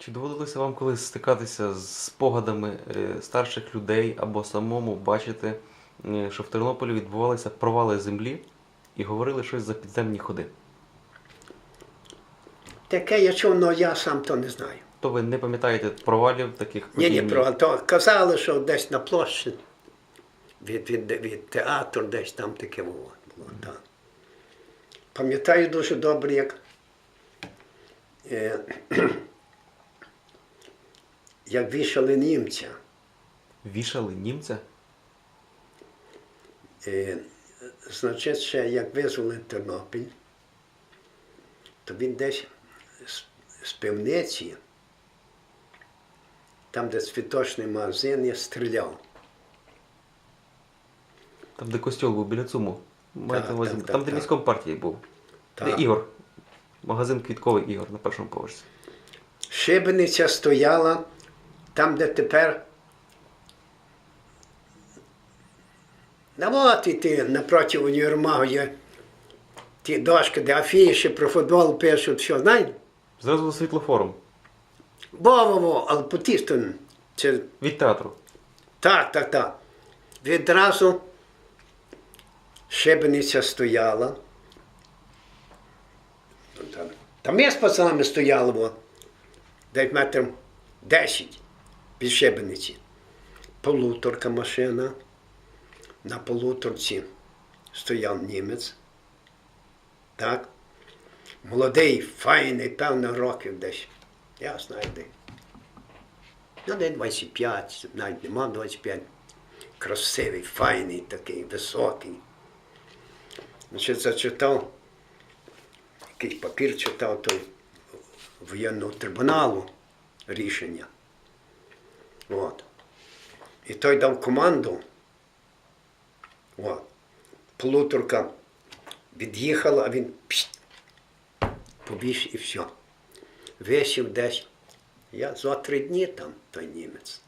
Чи доводилося вам колись стикатися з спогадами е, старших людей або самому бачити, е, що в Тернополі відбувалися провали землі і говорили щось за підземні ходи? Таке я чув, але я сам то не знаю. То ви не пам'ятаєте провалів таких Ні, ні, подій? про то казали, що десь на площі від, від, від театру, десь там таке було. було так. Пам'ятаю дуже добре, як, е, як вішали німця. Вішали німця? Е, значить, ще як визвали Тернопіль, то він десь з, з пивниці, там, де цвіточний магазин, я стріляв. Там, де костьол був біля ЦУМу. Маєте Так, увазі? так, там, де так. міськом партії був. Так. Де Ігор. Магазин квітковий Ігор на першому поверсі. Шибениця стояла там, де тепер. От і ти напроти універмагу є ті дошки, де афіші про футбол пишуть, що знаєте? Зразу за світлофором. Во-во-во, але по. Це Від театру. Так, так, так. Відразу шибениця стояла. Там, ми з пацанами стояли, во, десь метрів 10 шибениці. Полуторка машина. На полуторці стояв німець. Так. Молодий, файний, певно, років десь. Я знаю де. Ну, де 25, навіть нема 25. Красивий, файний такий, високий. Значить, зачитав, якийсь папір читав той воєнного трибуналу рішення. От. І той дав команду. От. Полуторка від'їхала, а він пшт, побіг і все. Висів десь. Я за три дні там, той німець.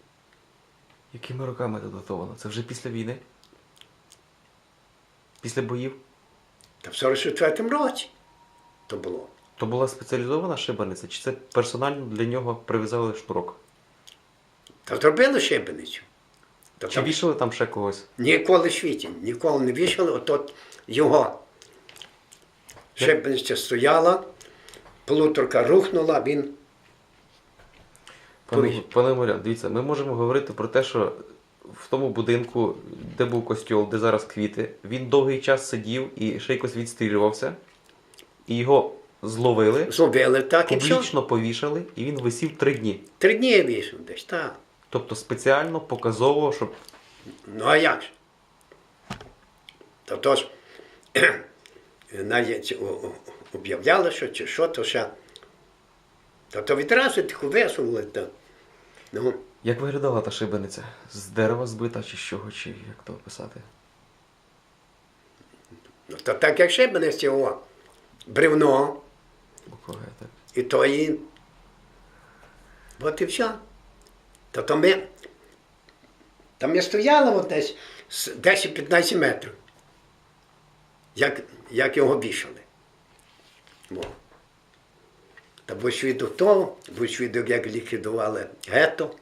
Якими роками це датовано? Це вже після війни? Після боїв? Та в 44-му році то було. То була спеціалізована шибаниця, чи це персонально для нього прив'язали шнурок? Та зробили шибеницю. Та Чи там вішали там ще когось? ніколи в світі, ніколи не вішали, отот його. Шибениця стояла, полуторка рухнула, він Пане, пане Морян, дивіться, ми можемо говорити про те, що в тому будинку, де був костьол, де зараз квіти, він довгий час сидів і ще якось відстрілювався, і його зловили, зловили так і все. публічно повішали, і він висів три дні. Три дні вішав десь, так. Тобто спеціально показово, щоб Ну а як ж? Та то ж навіть о- о- об'являли, що чи що, то ще. Та то відразу тихо висунули. Та. Ну, Як виглядала та шибениця? З дерева збита чи з чого, чи як то описати? ну, то так як мене цього бревно, Буквально так. і то і. От і все. Та то ми. там я стояли от десь з 10-15 метрів. Як, як його вішали. Бо. Та був свідок того, був свідок, як ліквідували гетто.